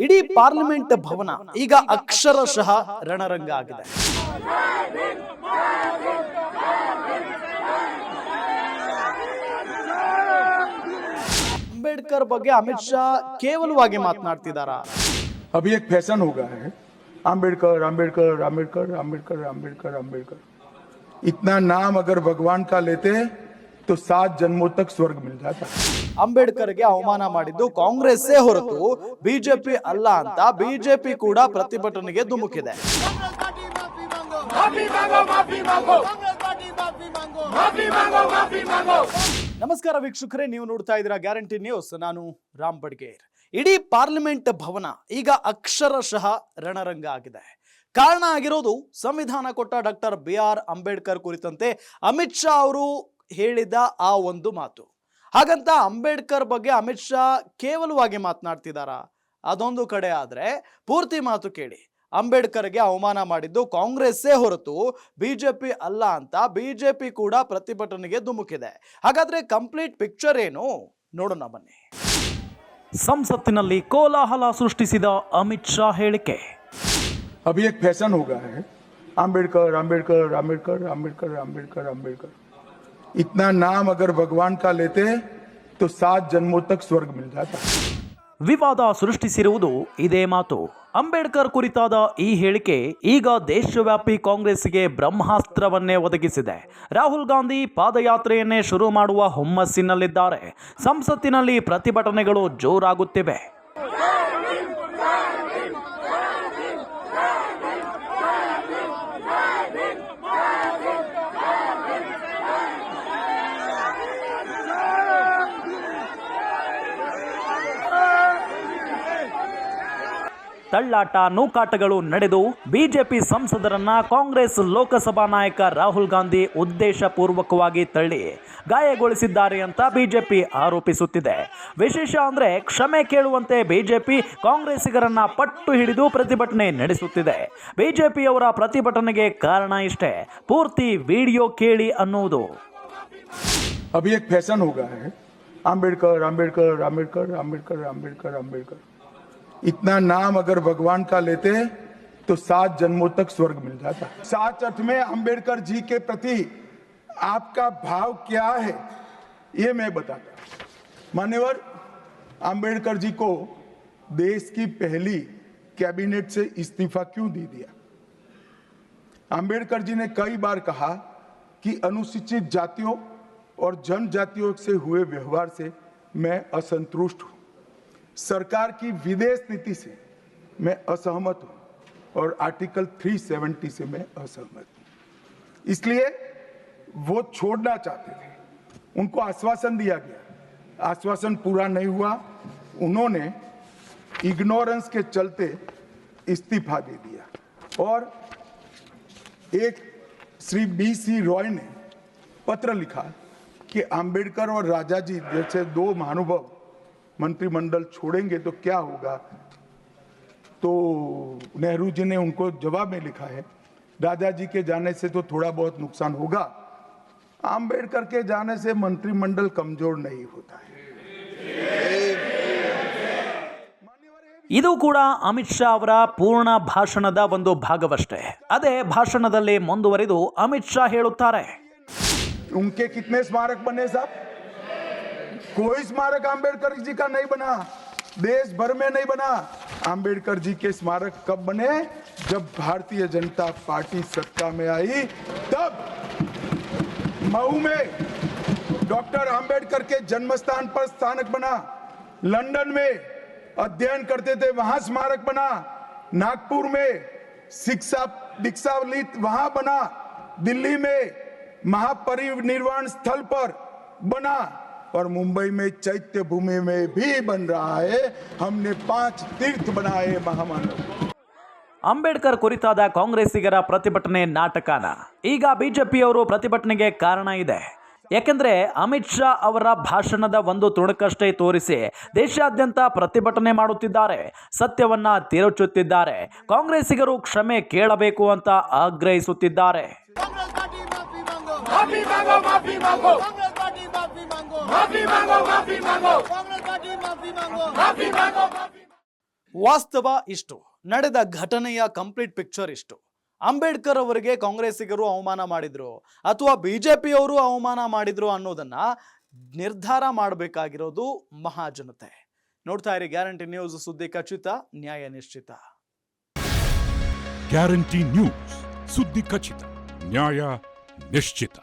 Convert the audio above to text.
ಇಡೀ ಪಾರ್ಲಿಮೆಂಟ್ ಭವನ ಈಗ ಅಕ್ಷರಶಃ ರಣರಂಗ ಆಗಿದೆ ಅಂಬೇಡ್ಕರ್ ಬಗ್ಗೆ ಅಮಿತ್ ಶಾ ಕೇವಲವಾಗಿ ಮಾತನಾಡ್ತಿದಾರಾ अभी एक फैशन हो गया है आम्बेडकर आम्बेडकर आम्बेडकर आम्बेडकर आम्बेडकर आम्बेडकर इतना नाम अगर भगवान का लेते तो सात जन्मों तक स्वर्ग मिल जाता ಅಂಬೇಡ್ಕರ್ಗೆ ಅವಮಾನ ಮಾಡಿದ್ದು ಕಾಂಗ್ರೆಸ್ಸೇ ಹೊರತು ಬಿಜೆಪಿ ಅಲ್ಲ ಅಂತ ಬಿಜೆಪಿ ಕೂಡ ಪ್ರತಿಭಟನೆಗೆ ಧುಮುಕಿದೆ माफी मांगो माफी मांगो कांग्रेस पार्टी माफी मांगो माफी मांगो माफी मांगो ನಮಸ್ಕಾರ ವೀಕ್ಷಕರೇ ನೀವು ನೋಡ್ತಾ ಇದ್ದೀರಾ ಗ್ಯಾರಂಟಿ ನ್ಯೂಸ್ ನಾನು ರಾಮ್ ಬಡ್ಗೇರ್ ಇಡೀ ಪಾರ್ಲಿಮೆಂಟ್ ಭವನ ಈಗ ಅಕ್ಷರಶಃ ರಣರಂಗ ಆಗಿದೆ ಕಾರಣ ಆಗಿರೋದು ಸಂವಿಧಾನ ಕೊಟ್ಟ ಡಾಕ್ಟರ್ ಬಿ ಆರ್ ಅಂಬೇಡ್ಕರ್ ಕುರಿತಂತೆ ಅಮಿತ್ ಶಾ ಅವರು ಹೇಳಿದ ಆ ಒಂದು ಮಾತು. ಹಾಗಂತ ಅಂಬೇಡ್ಕರ್ ಬಗ್ಗೆ ಅಮಿತ್ ಶಾ ಕೇವಲವಾಗಿ ಮಾತನಾಡ್ತಿದ್ದಾರಾ ಅದೊಂದು ಕಡೆ ಆದರೆ ಪೂರ್ತಿ ಮಾತು ಕೇಳಿ. ಅಂಬೇಡ್ಕರ್ಗೆ ಅವಮಾನ ಮಾಡಿದ್ದು ಕಾಂಗ್ರೆಸ್ಸೇ ಹೊರತು ಬಿ ಜೆ ಪಿ ಅಲ್ಲ ಅಂತ ಬಿ ಜೆ ಪಿ ಕೂಡ ಪ್ರತಿಭಟನೆಗೆ ಧುಮುಕಿದೆ. ಹಾಗಾದರೆ ಕಂಪ್ಲೀಟ್ ಪಿಕ್ಚರ್ ಏನು? ನೋಡೋಣ ಬನ್ನಿ. ಸಂಸತ್ತಿನಲ್ಲಿ ಕೋಲಾಹಲ ಸೃಷ್ಟಿಸಿದ ಅಮಿತ್ ಶಾ ಹೇಳಿಕೆ. ಅಭಿಯಕ್ ಫ್ಯಾಷನ್ ಹೋಗ ಅಂಬೇಡ್ಕರ್ ಅಂಬೇಡ್ಕರ್ ಅಂಬೇಡ್ಕರ್ ಅಂಬೇಡ್ಕರ್ ಅಂಬೇಡ್ಕರ್ ಅಂಬೇಡ್ಕರ್. इतना नाम अगर भगवान का लेते तो सात जन्मों तक स्वर्ग मिल जाता ವಿವಾದ ಸೃಷ್ಟಿಸಿರುವುದು ಇದೇ ಮಾತು ಅಂಬೇಡ್ಕರ್ ಕುರಿತಾದ ಈ ಹೇಳಿಕೆ ಈಗ ದೇಶವ್ಯಾಪಿ ಕಾಂಗ್ರೆಸ್ಗೆ ಬ್ರಹ್ಮಾಸ್ತ್ರವನ್ನೇ ಒದಗಿಸಿದೆ ರಾಹುಲ್ ಗಾಂಧಿ ಪಾದಯಾತ್ರೆಯನ್ನೇ ಶುರು ಮಾಡುವ ಹುಮ್ಮಸ್ಸಿನಲ್ಲಿದ್ದಾರೆ ಸಂಸತ್ತಿನಲ್ಲಿ ಪ್ರತಿಭಟನೆಗಳು ಜೋರಾಗುತ್ತಿವೆ ತಳ್ಳಾಟ ನೂಕಾಟಗಳು ನಡೆದು ಬಿಜೆಪಿ ಸಂಸದರನ್ನ ಕಾಂಗ್ರೆಸ್ ಲೋಕಸಭಾ ನಾಯಕ ರಾಹುಲ್ ಗಾಂಧಿ ಉದ್ದೇಶಪೂರ್ವಕವಾಗಿ ತಳ್ಳಿ ಗಾಯಗೊಳಿಸಿದ್ದಾರೆ ಅಂತ ಬಿಜೆಪಿ ಆರೋಪಿಸುತ್ತಿದೆ ವಿಶೇಷ ಅಂದ್ರೆ ಕ್ಷಮೆ ಕೇಳುವಂತೆ ಬಿಜೆಪಿ ಕಾಂಗ್ರೆಸ್ಸಿಗರನ್ನ ಪಟ್ಟು ಹಿಡಿದು ಪ್ರತಿಭಟನೆ ನಡೆಸುತ್ತಿದೆ ಬಿಜೆಪಿಯವರ ಪ್ರತಿಭಟನೆಗೆ ಕಾರಣ ಇಷ್ಟೇ ಪೂರ್ತಿ ವಿಡಿಯೋ ಕೇಳಿ ಅನ್ನುವುದು अभी एक फैशन हो गया है आम्बेडकर आम्बेडकर आम्बेडकर आम्बेडकर आम्बेडकर आम्बेडकर इतना नाम अगर भगवान का लेते तो सात जन्मों तक स्वर्ग मिल जाता सात अर्थ में आम्बेडकर जी के प्रति आपका भाव क्या है, ये मैं बताता मान्यवर आम्बेडकर जी को देश की पहली कैबिनेट से इस्तीफा क्यों दे दिया? अंबेडकर जी ने कई बार कहा कि अनुसूचित जातियों और जनजातियों से हुए व्यवहार से मैं असंतुष्ट हूँ। सरकार की विदेश नीति से मैं असहमत हूँ और आर्टिकल 370 से मैं असहमत हूँ। इसलिए वो छोड़ना चाहते थे। उनको आश्वासन दिया गया। आश्वासन पूरा नहीं हुआ। उन्होंने इग्नोरेंस के चलते इस्तीफा दे दिया। और एक श्री बी सी रॉय ने पत्र लिखा कि अंबेडकर और राजा जी जैसे दो महानुभव मंत्रिमंडल छोड़ेंगे तो क्या होगा तो नेहरू जी ने उनको जवाब में लिखा है राजा जी के जाने से तो थोड़ा बहुत नुकसान होगा अंबेडकर के जाने से मंत्रिमंडल कमजोर नहीं होता है ಇದು ಕೂಡ ಅಮಿತ್ ಶಾ ಅವರ ಪೂರ್ಣ ಭಾಷಣದ ಒಂದು ಭಾಗವಷ್ಟೇ ಅದೇ ಭಾಷಣದಲ್ಲಿ ಮುಂದುವರಿದು ಅಮಿತ್ ಶಾ ಹೇಳುತ್ತಾರೆ उनके कितने स्मारक बने साहब कोई स्मारक अंबेडकर जी का नहीं बना देश भर में नहीं बना। अंबेडकर जी के स्मारक कब बने? जब भारतीय जनता पार्टी सत्ता में आई, तब मऊ में डॉक्टर अंबेडकर के जन्म स्थान पर स्थानक बना। लंदन में अध्ययन करते थे, वहाँ स्मारक बना। नागपुर में शिक्षा दीक्षा वहाँ बना। दिल्ली में महापरिनिर्वाण स्थल पर बना। और मुंबई में चैत्य भूमि में भी बन रहा है हमने पांच तीर्थ बनाए महामानव ಅಂಬೇಡ್ಕರ್ ಕುರಿತಾದ ಕಾಂಗ್ರೆಸ್ಸಿಗರ ಪ್ರತಿಭಟನೆ ನಾಟಕನ ಈಗ ಬಿಜೆಪಿಯವರು ಪ್ರತಿಭಟನೆಗೆ ಕಾರಣ ಇದೆ ಯಾಕೆಂದ್ರೆ ಅಮಿತ್ ಶಾ ಅವರ ಭಾಷಣದ ಒಂದು ತುಣುಕಷ್ಟೇ ತೋರಿಸಿ ದೇಶಾದ್ಯಂತ ಪ್ರತಿಭಟನೆ ಮಾಡುತ್ತಿದ್ದಾರೆ ಸತ್ಯವನ್ನ ತಿರುಚುತ್ತಿದ್ದಾರೆ ಕಾಂಗ್ರೆಸ್ಸಿಗರು ಕ್ಷಮೆ ಕೇಳಬೇಕು ಅಂತ ಆಗ್ರಹಿಸುತ್ತಿದ್ದಾರೆ कांग्रेस पार्टी माफी मांगो माफी मांगो माफी मांगो कांग्रेस पार्टी माफी मांगो माफी मांगो माफी मांगो कांग्रेस पार्टी माफी मांगो माफी मांगो माफी ವಾಸ್ತವ ಇಷ್ಟು ನಡೆದ ಘಟನೆಯ ಕಂಪ್ಲೀಟ್ ಪಿಕ್ಚರ್ ಇಷ್ಟು ಅಂಬೇಡ್ಕರ್ ಅವರಿಗೆ ಕಾಂಗ್ರೆಸ್ಸಿಗರು ಅವಮಾನ ಮಾಡಿದ್ರು ಅಥವಾ ಬಿಜೆಪಿಯವರು ಅವಮಾನ ಮಾಡಿದ್ರು ಅನ್ನೋದನ್ನ ನಿರ್ಧಾರ ಮಾಡಬೇಕಾಗಿರೋದು ಮಹಾಜನತೆ ನೋಡ್ತಾ ಇರಿ ಗ್ಯಾರಂಟಿ ನ್ಯೂಸ್ ಸುದ್ದಿ ಖಚಿತ ನ್ಯಾಯ ನಿಶ್ಚಿತ ಗ್ಯಾರಂಟಿ ನ್ಯೂಸ್ ಸುದ್ದಿ ಖಚಿತ ನ್ಯಾಯ ನಿಶ್ಚಿತ